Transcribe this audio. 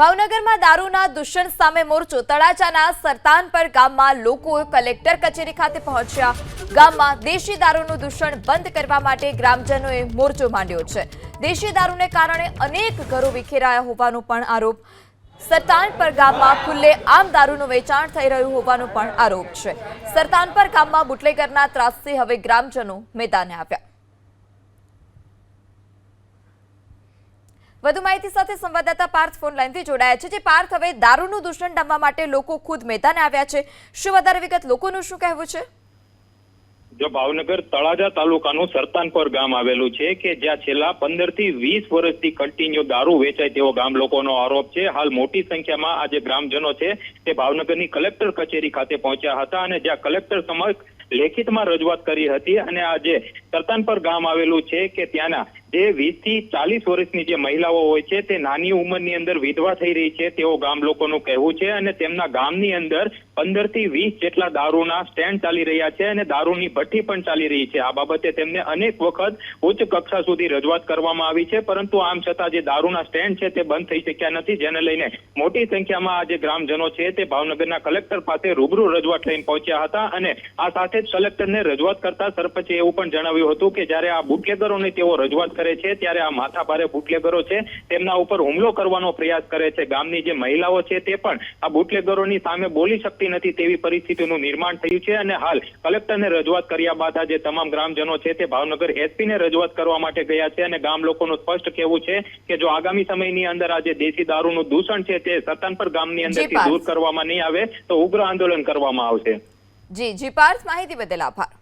ભાવનગરમાં દારૂના દૂષણ સામે મોરચો, તળાજાના સરતાનપર ગામમાં લોકો કલેક્ટર કચેરી ખાતે પહોંચ્યા. ગામમાં દેશી દારૂનું દૂષણ બંધ કરવા માટે ગ્રામજનોએ મોરચો માંડ્યો છે. દેશી દારૂને કારણે અનેક ઘરો વિખેરાયા હોવાનો પણ આરોપ. સરતાનપર ગામમાં ખુલ્લે આમ દારૂનું વેચાણ થઈ રહ્યું હોવાનો પણ આરોપ છે. સરતાનપર ગામમાં બુટલેગરના ત્રાસથી હવે ગ્રામજનો મેદાને આવ્યા. વધુ માહિતી સાથે સંવાદદાતા પાર્થ ફોન લાઈનથી જોડાયા છે, જે પાર્થ હવે દારૂનું દૂષણ ડામવા માટે લોકો ખુદ મેદાને આવ્યા છે. શું વધારે વિગત લોકોનું શું કહેવું છે? જો ભાવનગર તળાજા તાલુકાનું સરતાનપર ગામ આવેલું છે કે જ્યાં છેલ્લા પંદરથી વીસ વર્ષથી કન્ટિન્યુ દારૂ વેચાય તેવો ગામ લોકોનો આરોપ છે. હાલ મોટી સંખ્યામાં આ જે ગ્રામજનો છે તે ભાવનગરની કલેક્ટર કચેરી ખાતે પહોંચ્યા હતા અને જ્યાં કલેક્ટર સમક્ષ લેખિતમાં રજૂઆત કરી હતી અને આ જે સરતાનપર ગામ આવેલું છે કે ત્યાંના જે વીસથી ચાલીસ વર્ષની જે મહિલાઓ હોય છે, તે નાની ઉંમરની અંદર વિધવા થઈ રહી છે તેવો ગામ લોકોનું કહેવું છે અને તેમના ગામની અંદર પંદરથી વીસ જેટલા દારૂના સ્ટેન્ડ ચાલી રહ્યા છે અને દારૂની ભઠ્ઠી પણ ચાલી રહી છે. આ બાબતે તેમને અનેક વખત ઉચ્ચ કક્ષા સુધી રજૂઆત કરવામાં આવી છે, પરંતુ આમ છતાં જે દારૂના સ્ટેન્ડ છે તે બંધ થઈ શક્યા નથી, જેને લઈને મોટી સંખ્યામાં આ જે ગ્રામજનો છે તે ભાવનગરના કલેક્ટર પાસે રૂબરૂ રજૂઆત લઈને પહોંચ્યા હતા અને આ સાથે જ કલેક્ટરને રજૂઆત કરતા સરપંચે એવું પણ જણાવ્યું હતું કે જ્યારે આ બુટલેગરોની તેઓ રજૂઆત કરે છે ત્યારે આ માથાભારે બુટલેગરો છે તેમના ઉપર હુમલો કરવાનો પ્રયાસ કરે છે ગામની જે મહિલાઓ છે તે પણ આ બુટલેગરોની સામે બોલી શકતી નથી તેવી પરિસ્થિતિનું નિર્માણ થયું છે અને હાલ કલેક્ટરને રજૂઆત કર્યા બાદ આજે તમામ ગ્રામજનો છે તે ભાવનગર એસપીને રજૂઆત કરવા માટે ગયા છે અને ગામ લોકોનું સ્પષ્ટ કહેવું છે કે જો આગામી સમયની અંદર આ જે દેશી દારૂનું દૂષણ છે તે સત્તાનપર ગામની અંદરથી. દૂર કરવામાં નહીં આવે તો ઉગ્ર આંદોલન કરવામાં આવશે જી જી પાર્થ માહિતી બદલ આભાર.